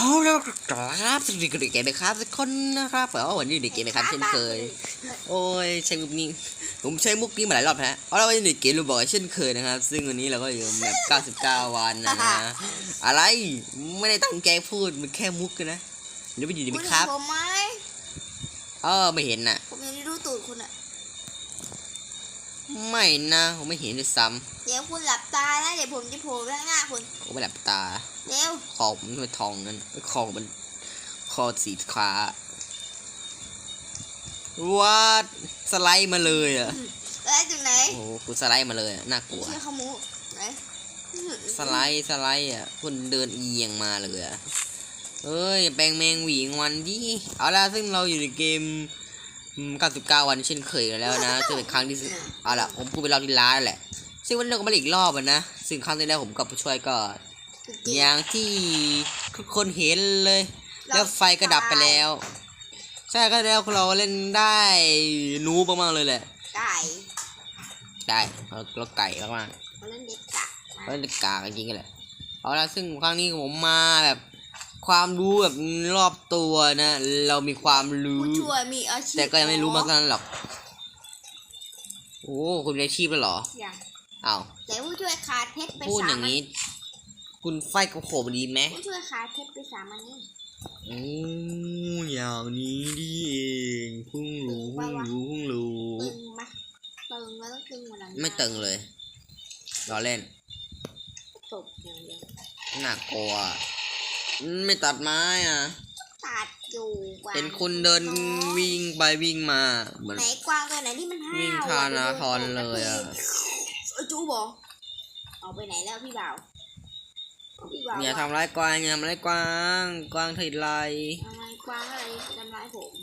เอาแล้วครับสวัสดีกันอีกนะครับทุกคนนะครับเออวันนี้เด็กเกมนะครับเช่นเคย โอ้ยใช้มุกนี้ ผมใช้มุกนี้มาหลายรอบแล้วฮะเอาแล้ววันนี้เด็กเกมรูบอกเช่นเคยนะครับ ซึ่งวันนี้เราก็อยู่แบบ99 วันนะนะอะไรไม่ได้ตั้งใจพูดมันแค่มุกกันนะเดี๋ยวไปอยู่ดีไหมคุณคเห็รันบผมไหมเออไม่เห็นน่ะผมยังไม่รู้ตูดคุณอะ ไม่นะผมไม่เห็นด้วยซ้เดี๋ยวคุณหลับตานะเดี๋ยวผมจะโผล่ไปข้างหน้าคุณำผมไม่หลับตา เร็วคอผมมันทองนั่นคอมันคอสีฟ้าวัดสไลด์มาเลยอะแล้วจุดไหนโอ้โหคุณสไลด์มาเลยอะน่ากลัวชื่อขมูไหนสไลด์สไลด์อะคุณเดินเอียงมาเลยอะเอ้ยแปลงแมงหวีงวันดิเอาละซึ่งเราอยู่ในเกมอืม 99 วันเช่นเคยแล้วนะซึ่งเป็นครั้งที่สิเอาละผมพูดไปรอบที่ล้านแล้วแหละ ซึ่งวันนี้เราก็มาอีกรอบอะนะ ซึ่งครั้งที่แล้วผมกับผู้ช่วยก็ อย่างที่ทุกคนเห็นเลย แล้วไฟก็ดับไปแล้ว ใช่ก็แล้วเราเล่นได้หนูมากๆเลยแหละไก่ได้เราเราไก่มากเขาเล่นเด็กกะๆเราเล่นกากจริงๆกันแหละเอาละซึ่งครั้งนี้ผมมาแบบ ความรู้แบบรอบตัวนะ เรามีความรู้ ผู้ช่วยมีอาชีพแต่ก็ยังไม่รู้มากเท่านั้นหรอก โอ้คุณมีอาชีพแล้วเหรออย่างอ้าวแต่ผู้ช่วยขาดเพชรไปพูดสาอมย่างอันนี้ คุณไฟกับผมดีไหมผู้ช่วยขาดเพชรไปสามอันนี้ โอ้อย่างนี้ดีเองเพิ่งรู้เพิ่งรู้เพิ่งรู้ ตึงไหมตึงแล้วต้องตึงกว่านั้นไม่ตึงเลยรอเล่น ตบอย่างเดียวหนักกลัว ไม่ตัดไม้อะ ตัดอยู่กวางเป็นคนเดินวิ่งไปวิ่งมาเหมือนไหนกวางตัวไหนที่มันห้าววิ่งทานาทรเลยอะเออจูบอกเอาไปไหนแล้วพี่บ่าวพี่บ่าวอย่าทำร้ายกวางอย่าทำร้ายกวางกวางถิดไรทำไมกวางอะไรทำร้ายผม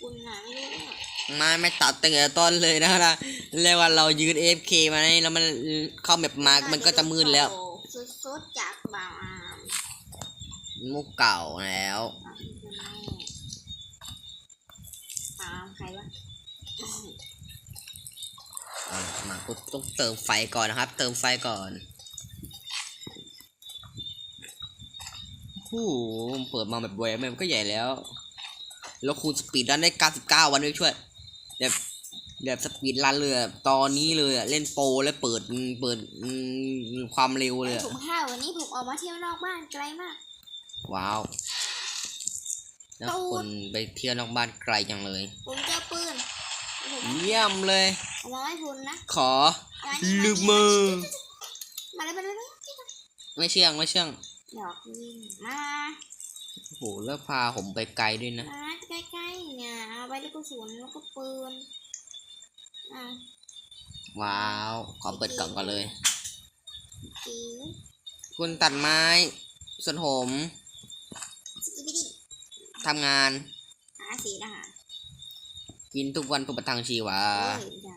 คุณน่ะไม่รู้เนี่ยมาไม่ตัดตั้งแต่ต้นเลยนะนะเรียกว่าเรายืน AFK มาให้แล้วมันเข้าแบบมามันก็จะมืดแล้วสุดๆจากบ่าวอา มมุกเก่าแล้วอามคือแม่อามใครวะเอามาปุ๊บต้องเติมไฟก่อนนะครับ เติมไฟก่อนโอ้โหเปิดมาแบบแหวมันก็ใหญ่แล้ว แล้วคูณสปีดรันได้ 99 วันด้วยช่วยแบบแบบสปีดรันเลยอะตอนนี้เลยอะเล่นโปรแล้วเปิดเปิดอืมความเร็วเลยอะผมห้าววันนี้ผมออกมาเที่ยวนอกบ้านไกลมาก ว้าว แล้วตูดคนไปเที่ยวนอกบ้านไกลจังเลย ผมเจอปืนผมเยี่ยมเลยเอามาให้คุณนะขอมานี่ลืมมือมาเลยมาเลยมาเลยไม่เชื่องไม่เชื่องดอกวิ่งมาโอ้โหแล้วพาผมไปไกลด้วยนะมาใกล้ๆเนี่ยเอาไปแล้วก็สวนแล้วก็ปืนอะว้าว ขอเปิดกล่องก่อนเลยจิ๋วคุณตัดไม้ส่วนผมสกิปปี้ดิ ทำงาน หาสีอาหารกินทุกวันทุกประทังชีวะเอ้ยไม่ได้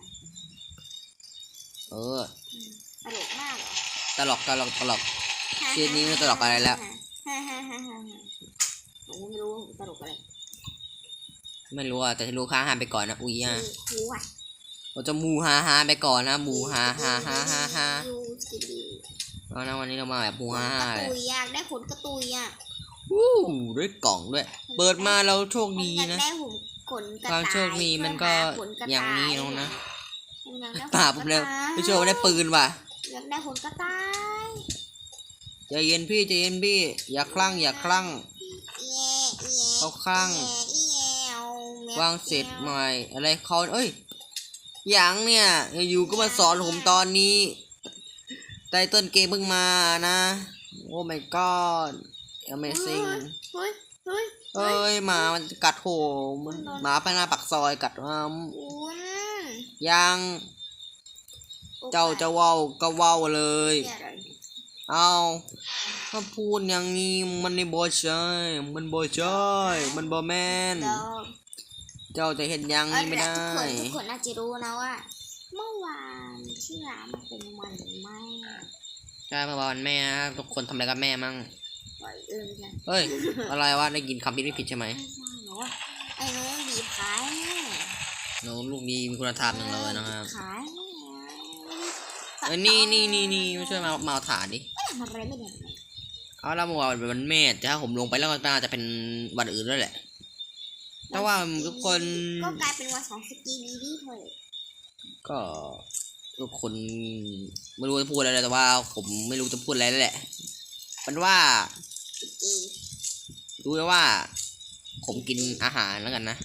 เออ อืมตลกมากเหรอตลกตลกตลกชีวิตนี้ไม่ตลกอะไรแล้ว ฮ่าฮ่าฮ่าฮ่าฮ่าผมก็ไม่รู้ว่าผมตลกอะไรไม่รู้อะแต่ที่รู้ค้าหาไปก่อนนะอุ้ยอะหูอะเราจะมูฮาฮาไปก่อนนะมูฮาฮาฮาฮาฮายูสกิปปี้เอานะวันนี้เรามาแบบมูขนฮากระฮาเลยตุยอยากได้ขนกระตุยอะ วู้ด้วยกล่องด้วย เปิดมาเราโชคผมดีอยากนะ ได้หุ่นขนกระความต่ายโชคดีมันก็เพื่หขระอย่างนี้ต่เอานะผมอยากได้ขนป่าผมเร็วกระต่ายพี่โชว์ได้ปืนว่ะอยากได้ขนกระต่ายใจเย็นพี่ใจเย็นพี่ อย่าคลั่งอย่าคลั่งแย่แย่เขาคลั่งแย่แย่แมวางเสร็จใหม่อะไรเขาเอ้ยหยังเนี่ยอยู่ๆก็มาสอนผมตอนนี้ไตเติ้ลเกมเพิ่งมานะ โอ้ my god amazing เฮ้ยเฮ้ยเอ้ยหมามันกัดโหมันหมาพนาปักซอยกัดอืมคุณยังเจ้าจะเว้าก็เว้าเลยเนี่ยอะไรเอาถ้าพูดอย่างนี้มันไม่บอใช่มันบอใช่มันบอแมนเดี๋ยวเจ้าจะเห็นอย่างนี้ไม่ได้ ทุกคนทุกคนอาจจะรู้นะว่า เมื่อวานที่ร้านมันเป็นวันแม่ใช่เมื่อวานแม่นะทุกคนทำอะไรกับแม่มั่งปล่อย เออไม่ใช่เฮ้ย อะไรวะ ได้ยินคำพิดไม่ผิดใช่ไหมไม่ใช่หรอว่าไอ้น้องบีบขายแม่น้องลูกดีมีคุณธรรมหนึ่งเลยนะครับขายแม่เอ้ยนี่นี่นี่นี่มาช่วยมามาเอาถาดดิไม่ทำอะไรไม่ได้เลยเเอาละเมื่อวานเป็นวันแม่แต่ถ้าผมลงไปแล้วก็น่าจะเป็นวันอื่นแล้วแหละแต่ว่าทุกคนก็กลายเป็นวันของสกีบีบี้เลยก็ทุกคนไม่รู้จะพูดอะไรแต่ว่า ผมไม่รู้จะพูดอะไรแล้วแหละมันว่าสกี รู้แล้วว่า ผมกินอาหารแล้วกันนะ